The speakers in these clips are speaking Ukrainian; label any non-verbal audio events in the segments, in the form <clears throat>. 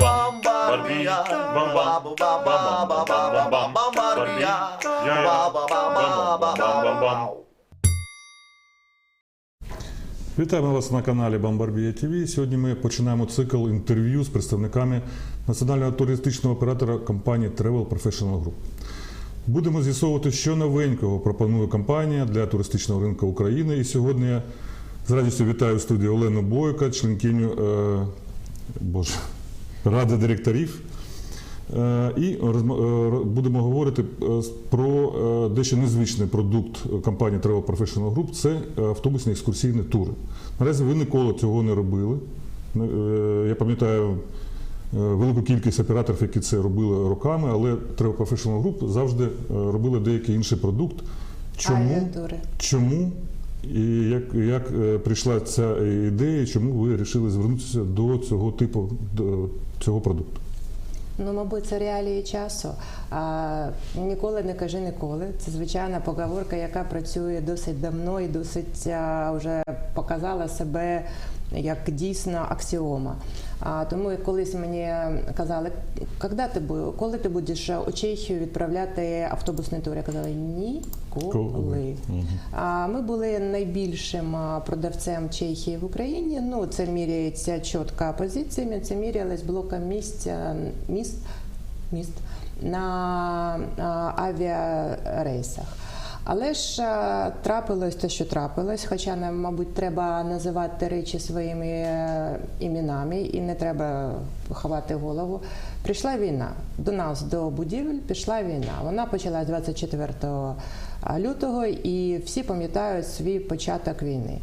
Baba baba. Вітаємо вас на каналі Бомбарбія ТВ. Сьогодні ми починаємо цикл інтерв'ю з представниками національного туристичного оператора компанії Travel Professional Group. Будемо з'ясовувати, що новенького пропонує компанія для туристичного ринку України. І сьогодні я з радістю вітаю в студії Олену Бойка, членкиню е, Боже, Ради директорів. Е, І е, будемо говорити е, про дещо незвичний продукт компанії Travel Professional Group це автобусні екскурсійні тури. Наразі ви ніколи цього не робили. Я пам'ятаю велику кількість операторів, які це робили роками, але Travel Professional Group завжди робили деякий інший продукт. Чому? Чому і як, як е, прийшла ця ідея, чому ви вирішили звернутися до цього типу до цього продукту? Ну, мабуть, це реалії часу. А, ніколи не кажи ніколи. Це звичайна поговорка, яка працює досить давно і досить а, вже показала себе як дійсно аксіома. А, тому колись мені казали, «Когда ти коли ти будеш у Чехію відправляти автобусний тур? Я казала ніколи. А ми були найбільшим продавцем Чехії в Україні. Ну це міряється чітко позиціями. Це мірялось блоком місць міст міст на авіарейсах. Але ж трапилось те, що трапилось, хоча нам, мабуть, треба називати речі своїми е, іменами і не треба ховати голову. Прийшла війна. До нас до будівель пішла війна. Вона почалась 24 лютого, і всі пам'ятають свій початок війни.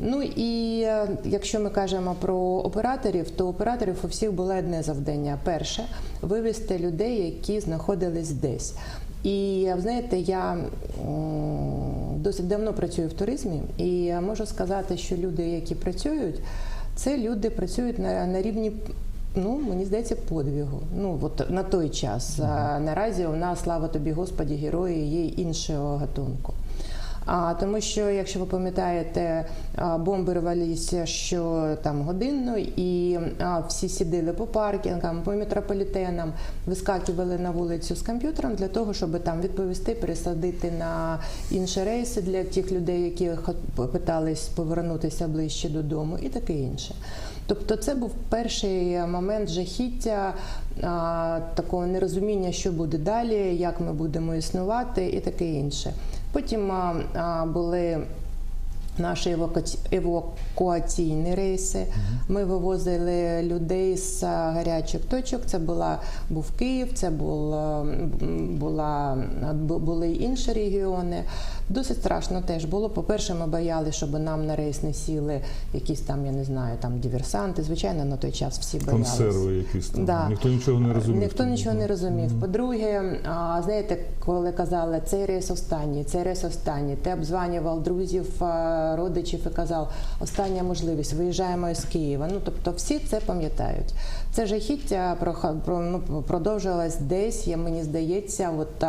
Ну і е, якщо ми кажемо про операторів, то операторів у всіх було одне завдання: перше вивести людей, які знаходились десь. І ви знаєте, я досить давно працюю в туризмі, і я можу сказати, що люди, які працюють, це люди працюють на, на рівні. Ну, мені здається, подвігу. Ну от на той час. А наразі у нас, слава тобі, Господі, герої є іншого гатунку. А тому, що якщо ви пам'ятаєте, бомби рвалися що там годинно, і всі сиділи по паркінгам, по метрополітенам, вискакували на вулицю з комп'ютером для того, щоб там відповісти, пересадити на інші рейси для тих людей, які питались повернутися ближче додому, і таке інше. Тобто, це був перший момент жахіття, такого нерозуміння, що буде далі, як ми будемо існувати, і таке інше. Потім були наші евакуаці- евакуаційні рейси. Ми вивозили людей з гарячих точок. Це була був Київ, це був, була були інші регіони. Досить страшно теж було. По-перше, ми боялися, щоб нам на рейс не сіли якісь там, я не знаю, там диверсанти. Звичайно, на той час всі боялися. Консерви якісь там. Да. Ніхто нічого не розумів. Ніхто нічого не розумів. По-друге, а, знаєте, коли казали, цей рейс останній, цей рейс останній, ти обзванював друзів, родичів і казав, остання можливість, виїжджаємо з Києва. Ну тобто всі це пам'ятають. Це жахіття проха- про- ну, продовжилось десь, я мені здається, от.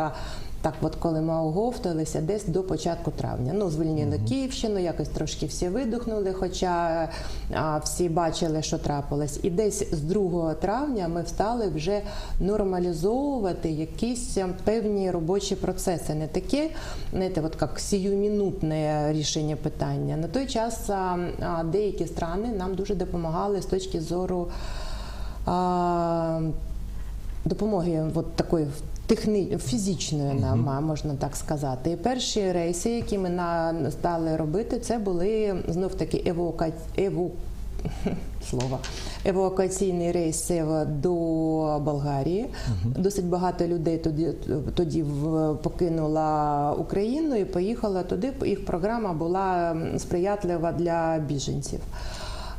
Так, от коли ми оговталися, десь до початку травня. Ну, звільнили Київщину, якось трошки всі видихнули, хоча а, всі бачили, що трапилось. І десь з 2 травня ми встали вже нормалізовувати якісь е, певні робочі процеси. Не таке, знаєте, от як сіюмінутне рішення питання. На той час а, а, деякі страни нам дуже допомагали з точки зору. А, допомоги от такої техни... фізичної нам а, можна так сказати. І перші рейси, які ми на... стали робити, це були знов таки евака... еву... <laughs> Слово евакуаційні рейси в- до Болгарії. Досить багато людей тоді тоді в- покинула Україну і поїхала туди. Їх програма була сприятлива для біженців.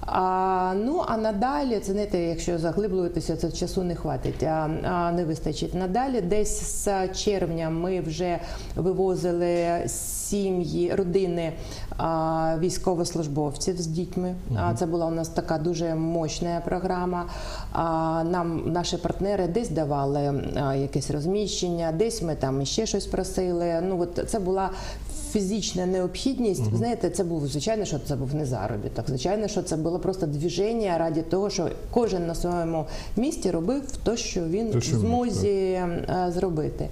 А, ну а надалі, це знаєте, якщо заглиблюватися, це часу не хватить, а, а не вистачить. Надалі, десь з червня ми вже вивозили сім'ї, родини а, військовослужбовців з дітьми. А, це була у нас така дуже мощна програма. А, нам наші партнери десь давали а, якесь розміщення, десь ми там ще щось просили. Ну от це була фізична необхідність. Ви знаєте, це був звичайно, що це був не заробіток. Звичайно, що це було просто движення раді того, що кожен на своєму місці робив те, що він в змозі е, зробити.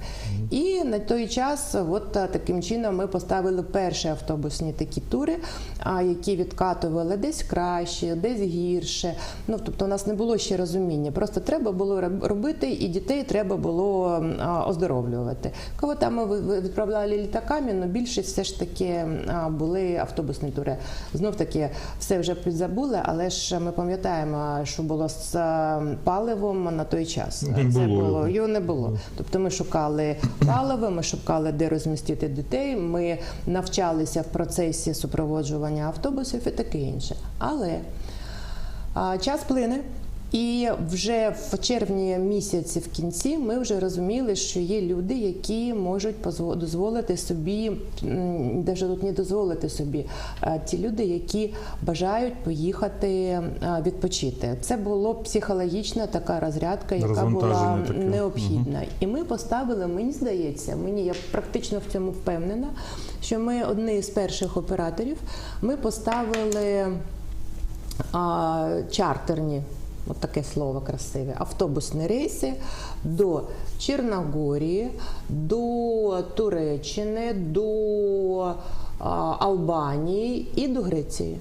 І на той час, от е, таким чином, ми поставили перші автобусні такі тури, а, які відкатували десь краще, десь гірше. Ну тобто, у нас не було ще розуміння. Просто треба було робити, і дітей треба було оздоровлювати. Кого там ми відправляли літаками, але більшість все ж таки були автобусні тури. Знов таки все вже підзабули, але ж ми пам'ятаємо, що було з е, паливом на той час. Не Це було. було його не було. Тобто ми шукали паливо, ми шукали, де розмістити дітей. Ми навчалися в процесі супроводжування автобусів і таке інше. Але час плине. І вже в червні місяці в кінці ми вже розуміли, що є люди, які можуть дозволити собі, навіть тут не дозволити собі, ті люди, які бажають поїхати відпочити. Це було психологічна така розрядка, яка була таке. необхідна. І ми поставили, мені здається, мені я практично в цьому впевнена, що ми одні з перших операторів ми поставили а, чартерні. От таке слово красиве. Автобусні рейси до Чорногорії, до Туреччини, до Албанії і до Греції.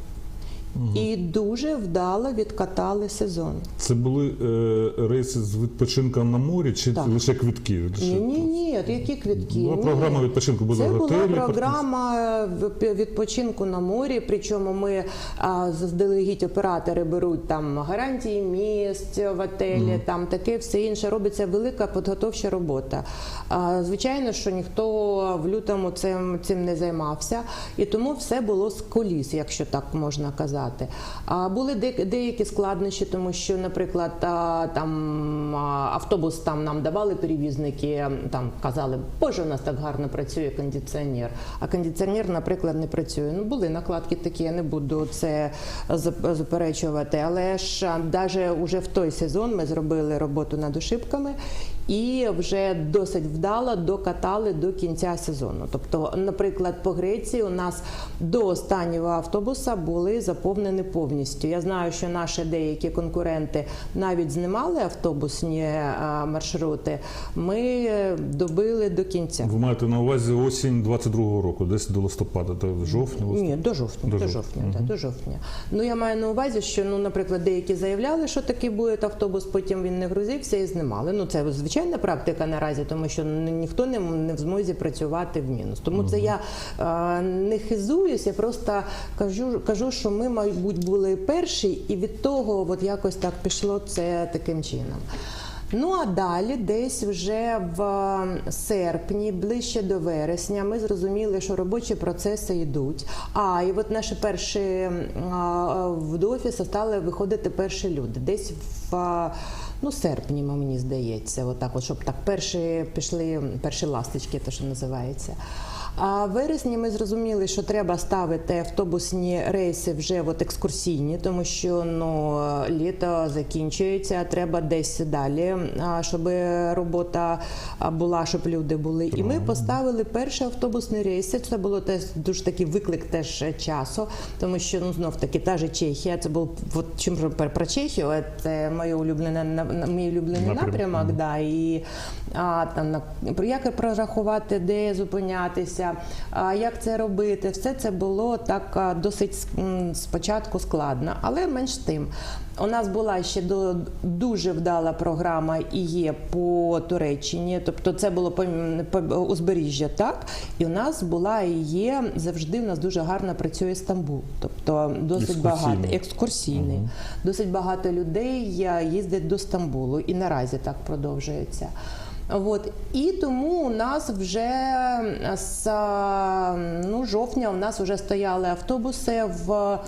І дуже вдало відкатали сезон. Це були е, рейси з відпочинком на морі чи Так. лише квитки? Ні, ні, ні, які квитки. Була Ні. програма відпочинку, були Це готелі, була програма відпочинку на морі. Причому ми а, заздалегідь оператори беруть там гарантії місць в отелі, там таке все інше. Робиться велика підготовча робота. А, звичайно, що ніхто в лютому цим, цим не займався, і тому все було з коліс, якщо так можна казати. А були де- деякі складнощі, тому що, наприклад, там автобус там нам давали перевізники, там казали, боже, у нас так гарно працює кондиціонер. А кондиціонер, наприклад, не працює. Ну були накладки такі, я не буду це заперечувати. Але ж навіть уже в той сезон ми зробили роботу над ошибками і вже досить вдало докатали до кінця сезону. Тобто, наприклад, по Греції у нас до останнього автобуса були заповнені повністю. Я знаю, що наші деякі конкуренти навіть знімали автобусні маршрути. Ми е, добили до кінця. Ви маєте на увазі осінь 22-го року, десь до листопада, до жовтня. листопада? Ні, до жовтня. До До, жовтня. жовтня, да, до жовтня. Ну я маю на увазі, що ну, наприклад, деякі заявляли, що такий буде автобус, потім він не грузився і знімали. Ну це звичайна практика наразі, тому що ніхто не, не в змозі працювати в мінус. Тому це я е, не хизуюсь, я просто кажу, кажу, що ми, мабуть, були перші, і від того от якось так пішло це таким чином. Ну а далі, десь вже в серпні, ближче до вересня, ми зрозуміли, що робочі процеси йдуть. А і от наші перші в офісу стали виходити перші люди. Десь в ну, серпні, мені здається, отак, от, щоб так перші пішли перші ласточки, то що називається. А в вересні ми зрозуміли, що треба ставити автобусні рейси вже от екскурсійні, тому що ну, літо закінчується, треба десь далі, щоб робота була, щоб люди були. І ми поставили перші автобусні рейси. Це було теж дуже такий виклик теж часу, тому що ну знов таки та же Чехія. Це був от чим про про Чехію. Це моє улюблене мій улюблений Напрямок. напрямок. Да, і а, там на як прорахувати, де зупинятися, а, як це робити. Все це було так досить спочатку складно, але менш тим. У нас була ще до, дуже вдала програма і є по Туреччині, тобто це було по, по узбережжя, так і у нас була і є завжди. У нас дуже гарно працює Стамбул, тобто досить багато Екскурсійний. екскурсійний. Досить багато людей е, їздять до Стамбулу, і наразі так продовжується. От. І тому у нас вже з е, ну, жовтня у нас вже стояли автобуси в.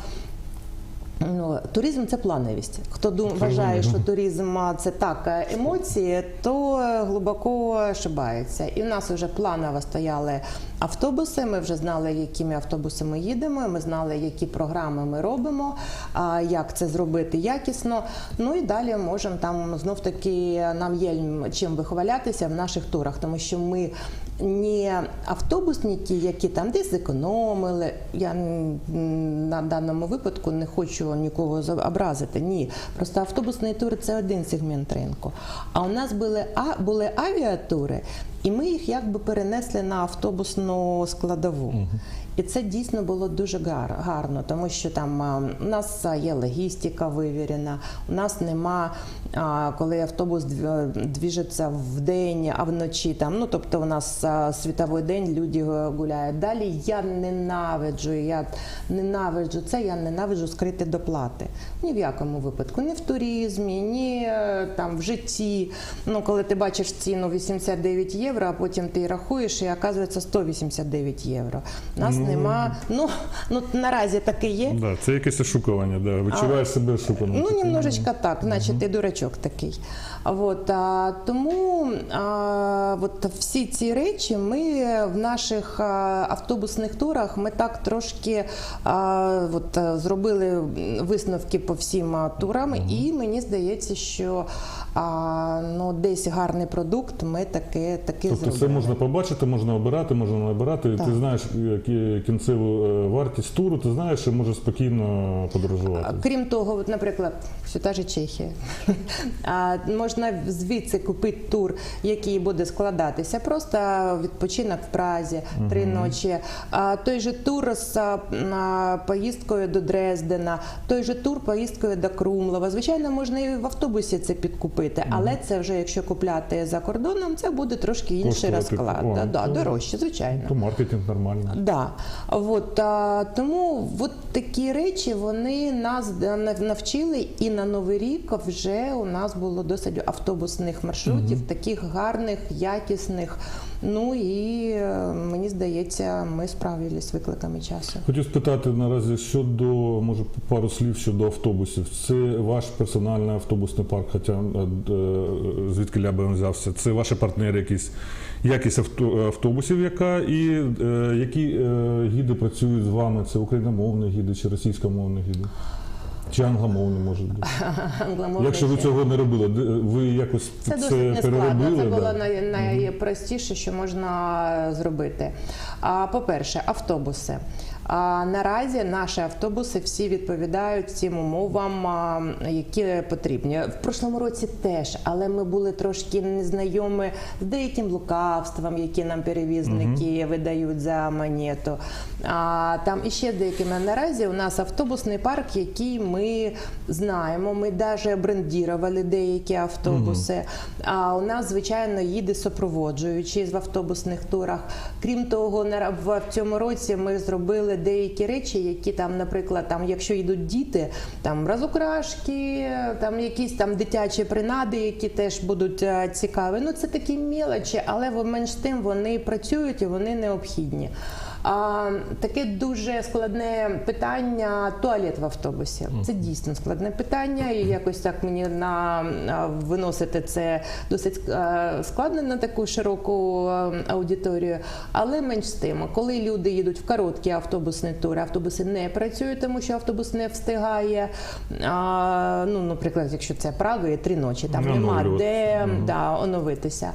Ну, туризм це плановість. Хто дум, вважає, що туризм це так е, емоції, то е, глибоко ошибається. І в нас вже планово стояли автобуси. Ми вже знали, якими автобусами їдемо. Ми знали, які програми ми робимо, а, як це зробити якісно. Ну і далі можемо там знов таки нам є чим вихвалятися в наших турах, тому що ми не автобусні ті, які там десь зекономили. Я на даному випадку не хочу нікого образити. Ні, просто автобусний тур це один сегмент ринку. А у нас були, а, були авіатури, і ми їх якби перенесли на автобусну складову. І це дійсно було дуже гарно, тому що там а, у нас є логістика вивірена, у нас нема, коли автобус двіжиться в день, а вночі там. Ну тобто у нас світовий день люди е, гуляють. Далі я ненавиджу, я ненавиджу це, я ненавиджу скрити доплати. Ні в якому випадку, ні в туризмі, ні е, там в житті. Ну коли ти бачиш ціну 89 євро, а потім ти рахуєш і оказується 189 євро. Нас нема. Ну ну наразі таке є. Да, це якесь ошукування, да. відчуваєш себе ошуканим. Ну, немножечко так, значить, ти дурачок такий. А Вот, а, тому а, от всі ці речі ми в наших а, автобусних турах ми так трошки а, от, зробили висновки по всім турам, і мені здається, що а, ну, десь гарний продукт ми таки, таки Тобто зробили. це можна побачити, можна обирати, можна не обирати. Так. Ти знаєш кінцеву е, вартість туру, ти знаєш, що можеш спокійно подорожувати. Крім того, от, наприклад, все та же Чехія. <laughs> А, можна звідси купити тур, який буде складатися. Просто відпочинок в Празі, три ночі. А, той же тур з а, а, поїздкою до Дрездена, той же тур поїздкою до Крумлова. Звичайно, можна і в автобусі це підкупити, але це вже якщо купляти за кордоном, це буде трошки інший розклад. О, Да, да, то- дорожче, звичайно. То маркетинг нормальний. Да. От, а, тому от такі речі вони нас навчили, і на Новий рік вже у нас було досить автобусних маршрутів, таких гарних, якісних. Ну і е, мені здається, ми справились з викликами часу. Хотів спитати наразі щодо, може, пару слів щодо автобусів. Це ваш персональний автобусний парк, хоча е, звідки ля би він взявся? Це ваші партнери якісь якість авто, автобусів, яка і е, які е, гіди працюють з вами? Це україномовні гіди чи російськомовні гіди? Чи англомовні, може бути? Англомовний Якщо ви цього не робили, ви якось Це це, переробили? Це було да? найпростіше, що можна зробити. А, по-перше, автобуси. А, наразі наші автобуси всі відповідають цим умовам, які потрібні. В прошлому році теж, але ми були трошки незнайомі з деяким лукавством, які нам перевізники видають за монету. А, там іще деякими наразі у нас автобусний парк, який ми знаємо. Ми навіть брендірували деякі автобуси. А у нас, звичайно, їде супроводжуючий в автобусних турах. Крім того, в цьому році ми зробили деякі речі, які там, наприклад, там, якщо йдуть діти, там розукрашки, там якісь там дитячі принади, які теж будуть е, цікаві. Ну це такі мелочі, але менш тим вони працюють і вони необхідні. А, таке дуже складне питання туалет в автобусі. Це дійсно складне питання, і якось так мені на виносити це досить складно на таку широку аудиторію. Але менш з тим, коли люди їдуть в короткі автобусні тури, автобуси не працюють, тому що автобус не встигає. А, ну, наприклад, якщо це Прага, є три ночі, там нема де да, оновитися.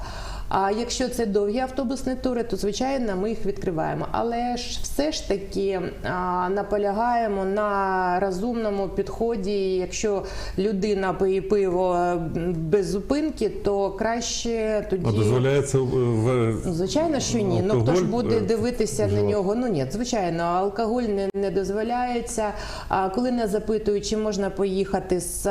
А якщо це довгі автобусні тури, то звичайно ми їх відкриваємо. Але ж все ж таки а, наполягаємо на розумному підході. Якщо людина пиє пиво без зупинки, то краще А тоді. дозволяється е, в Звичайно, що ні. Ну хто ж буде е, дивитися на нього? Ну ні, звичайно, алкоголь не, не дозволяється. А коли нас запитують, чи можна поїхати з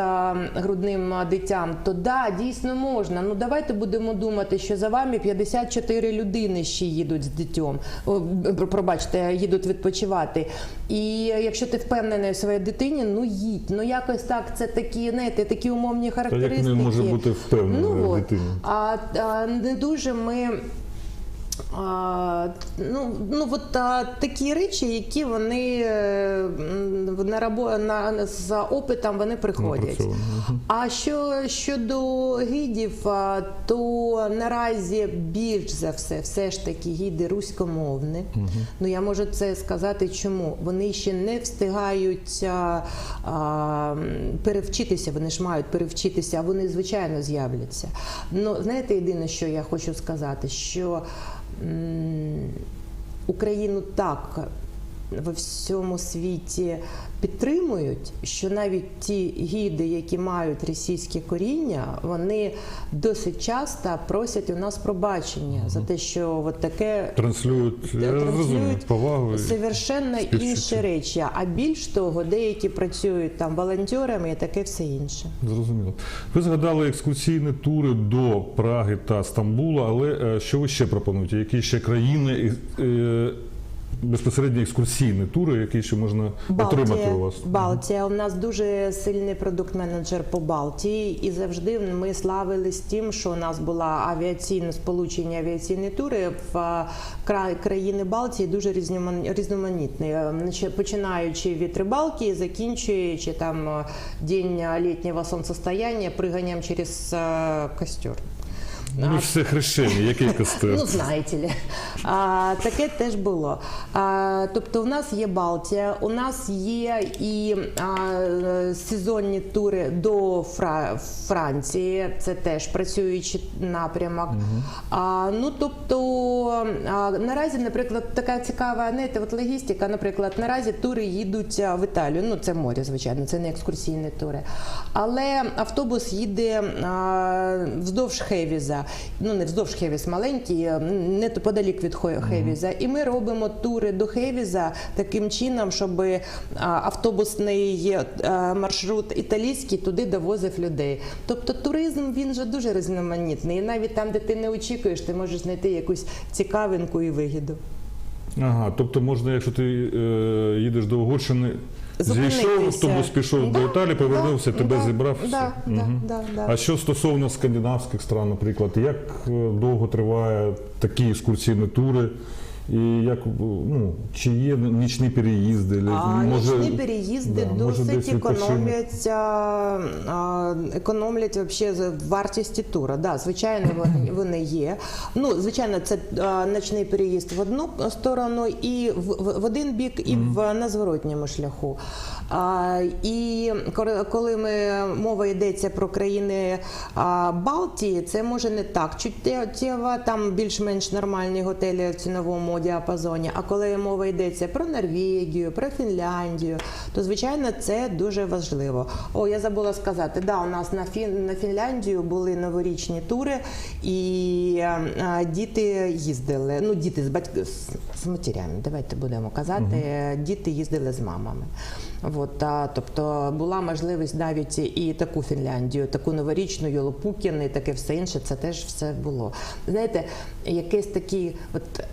грудним дитям, то да, дійсно можна. Ну давайте будемо думати, що за вами 54 людини ще їдуть з дитьом. Пробачте, їдуть відпочивати. І якщо ти впевнений у своїй дитині, ну їдь. Ну якось так. Це такі, знаєте, такі умовні Та як характеристики. не може бути впевнений Ну, дитині? А, а не дуже ми. Ну, ну от такі речі, які вони е, на рабо на за опитом вони приходять. А що щодо гідів, то наразі більш за все, все ж таки гіди руськомовні. Ну я можу це сказати, чому вони ще не встигають а, а, перевчитися. Вони ж мають перевчитися, а вони звичайно з'являться. Ну знаєте, єдине, що я хочу сказати, що Україну так во всьому світі підтримують, що навіть ті гіди, які мають російське коріння, вони досить часто просять у нас пробачення за те, що от таке Транслюють, я транслюють повагу. совершенно інші речі. А більш того, деякі працюють там волонтерами і таке все інше. Зрозуміло. Ви згадали екскурсійні тури до Праги та Стамбула, але е, що ви ще пропонуєте? Які ще країни е, безпосередньо екскурсійні тури, які ще можна отримати у вас? Балтія. У нас дуже сильний продукт-менеджер по Балтії, і завжди ми славились тим, що у нас була авіаційне сполучення, авіаційні тури в а, країни Балтії дуже різноман- різноманітні. Е, Починаючи від рибалки, закінчуючи там е, день літнього сонцестояння, приганням через е, костер. Ну, ви ж все хрещені, який костер? <laughs> Ну, знаєте ли. А, таке теж було. А, тобто, у нас є Балтія, у нас є і а, сезонні тури до Фра- Франції, це теж працюючий напрямок. А, ну, тобто, а, наразі, наприклад, така цікава знаєте, от логістика, наприклад, наразі тури їдуть в Італію. Ну, це море, звичайно, це не екскурсійні тури. Але автобус їде а, вздовж Хевіза. Ну, не вздовж Хевіз маленький, не неподалік від Хевіза. І ми робимо тури до Хевіза таким чином, щоб автобусний маршрут італійський туди довозив людей. Тобто туризм він же дуже різноманітний. І навіть там, де ти не очікуєш, ти можеш знайти якусь цікавинку і вигіду. Ага, тобто можна, якщо ти е, їдеш до Угорщини, зійшов, автобус пішов до Італії, повернувся, да, тебе да, зібрав. да, все. да, угу. да, да. А що стосовно скандинавських стран, наприклад, як е, довго триває такі екскурсійні тури? І як ну, чи є нічні переїзди? А може, нічні переїзди да, досить економлять, а, економлять вообще вартісті тура. Да, звичайно, вони, <clears throat> вони є. Ну, звичайно, це а, ночний переїзд в одну сторону і в, в, в один бік, і в на зворотньому шляху. А, і коли ми мова йдеться про країни а, Балтії, це може не так чуттєво, там більш-менш нормальні готелі в ціновому діапазоні. А коли мова йдеться про Норвегію, про Фінляндію, то звичайно це дуже важливо. О, я забула сказати, да, у нас на Фін на Фінляндію були новорічні тури, і а, діти їздили. Ну, діти з батьк з, з матерями, давайте будемо казати. Діти їздили з мамами. От, а, тобто була можливість навіть і таку Фінляндію, таку новорічну Йолопукін і таке все інше. Це теж все було. Знаєте, якийсь такий от.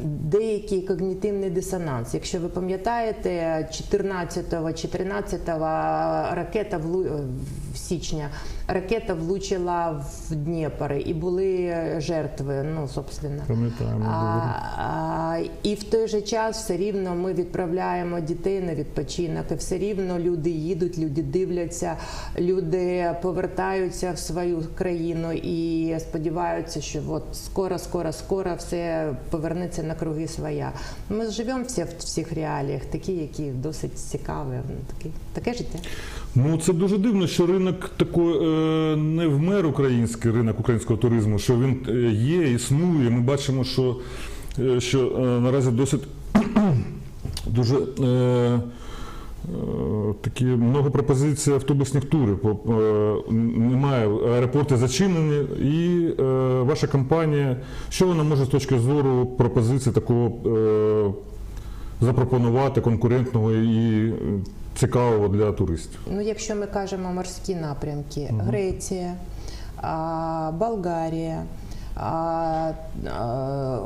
Деякий когнітивний дисонанс. Якщо ви пам'ятаєте, 14-го чи 13-го ракета в січня ракета влучила в Дніпр і були жертви. Ну, собственно. Пам'ятаємо, А, а, і в той же час все рівно ми відправляємо дітей на відпочинок, і все рівно люди їдуть, люди дивляться, люди повертаються в свою країну і сподіваються, що от скоро, скоро, скоро все повернеться на круги своя. Ми живемо всі в всіх реаліях, такі, які досить цікаві. ну, Такі, таке життя. Ну це дуже дивно, що ринок такий е, не вмер український ринок українського туризму, що він е, є, існує. Ми бачимо, що, е, що наразі досить <clears throat> дуже. Е, Такі много пропозицій автобусних турів. Немає аеропорти зачинені, і ваша компанія, що вона може з точки зору пропозиції такого запропонувати конкурентного і цікавого для туристів? Ну, якщо ми кажемо морські напрямки, Греція, а, Болгарія. а, а,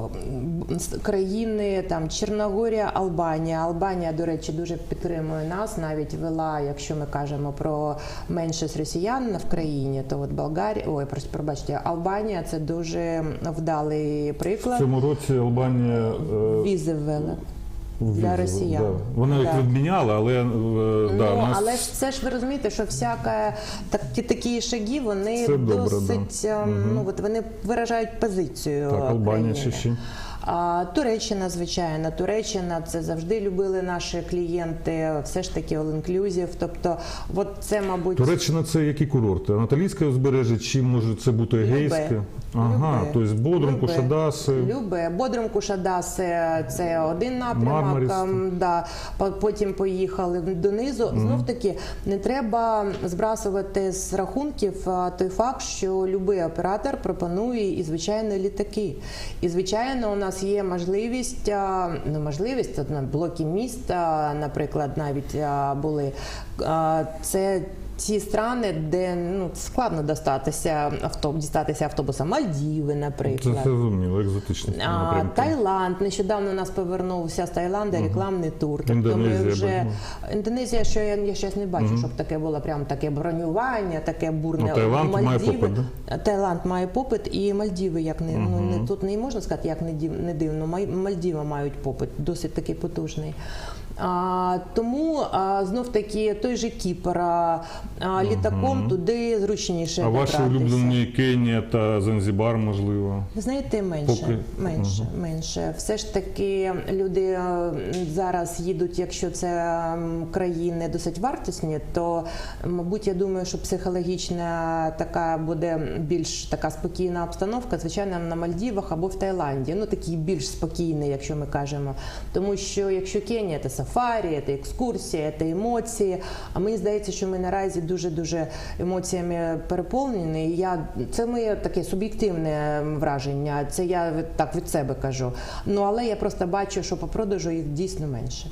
країни там Чорногорія, Албанія. Албанія, до речі, дуже підтримує нас. Навіть вела, якщо ми кажемо про меншість росіян в країні, то от Болгарія, ой, просто пробачте, Албанія це дуже вдалий В приклад. цьому році Албанія е, Візи ввели. Для росіян. Да. Вони їх Да. відміняли, але е, да, ну, нас але ж це ж ви розумієте, що всяка такі, такі шаги вони Це добре, досить да. ем, ну от вони виражають позицію. так, Албанія ще ще. А Туреччина, звичайно, Туреччина це завжди любили наші клієнти, все ж таки all-inclusive. Тобто, от це, мабуть, Туреччина це які курорти? Анатолійське узбережжя чи може це бути Егейське? Любе. Ага, Любе. тобто Бодрум, Любе. Кушадаси. Любе. Бодрум Кушадаси це один напрямок. Мармарис. ем, Да. Потім поїхали донизу. Знов таки не треба збрасувати з рахунків той факт, що будь-який оператор пропонує і звичайно літаки. І звичайно, у нас є можливість, ну можливість от на блоки міста, наприклад, навіть були. Це ті страни, де ну складно достатися авто, дістатися автобуса. Мальдіви, Це наприклад. зрозуміло, екзотичні А. Таїланд нещодавно у нас повернувся з Таїланда рекламний тур. Тобто Індонезія, ми вже. Індонезія, що я, я щось не бачу, щоб таке було прям таке бронювання, таке бурне. Ну, Таїланд має попит, Таїланд має попит і Мальдіви, як не ну не тут не можна сказати, як не див- не дивно. Мальдіви мають попит, досить такий потужний. А, тому а, знов таки той же Кіпр, а, літаком туди зручніше. А ваші улюблені Кенія та Занзібар, можливо. Знаєте, менше, Поки- менше, менше. Все ж таки люди зараз їдуть, якщо це країни досить вартісні, то мабуть, я думаю, що психологічна така буде більш така спокійна обстановка, звичайно, на Мальдівах або в Таїланді. Ну такий більш спокійний, якщо ми кажемо. Тому що якщо Кенія це сафарі, це екскурсія, це емоції. А мені здається, що ми наразі дуже дуже емоціями переповнені. Я це моє таке суб'єктивне враження. Це я так від себе кажу. Ну але я просто бачу, що по продажу їх дійсно менше.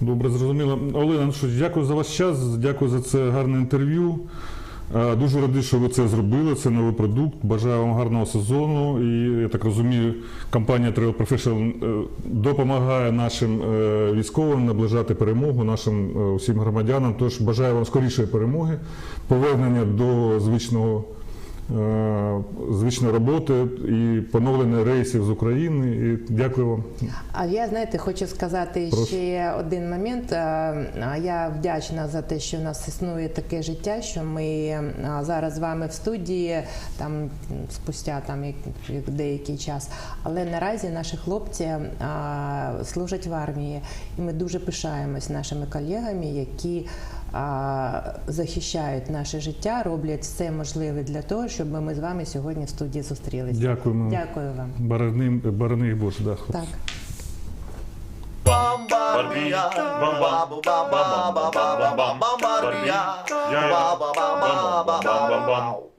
Добре, зрозуміло. Олена, ну що, дякую за ваш час, дякую за це гарне інтерв'ю. Е, Дуже радий, що ви це зробили. Це новий продукт. Бажаю вам гарного сезону. І я так розумію, компанія Travel Professional е, допомагає нашим е, військовим наближати перемогу, нашим усім громадянам. Тож бажаю вам скорішої перемоги, повернення до звичного. Е, Звичної роботи і поновлення рейсів з України. І дякую вам. А я знаєте, хочу сказати Прошу. ще один момент. Е, Я вдячна за те, що в нас існує таке життя, що ми зараз з вами в студії, там спустя там як- як деякий час. Але наразі наші хлопці служать в армії, і ми дуже пишаємось нашими колегами, які захищають наше життя, роблять все можливе для того, щоб ми з вами сьогодні в студії зустрілися. Дякуємо. Дякую вам. Барани, Боже, да, хлопці. Так. Бомбарбия, бомба, бомба, бомба, бомба, бомба, бомба, бомба, бомба, бомба, ба-ба-ба-ба-ба-ба-ба.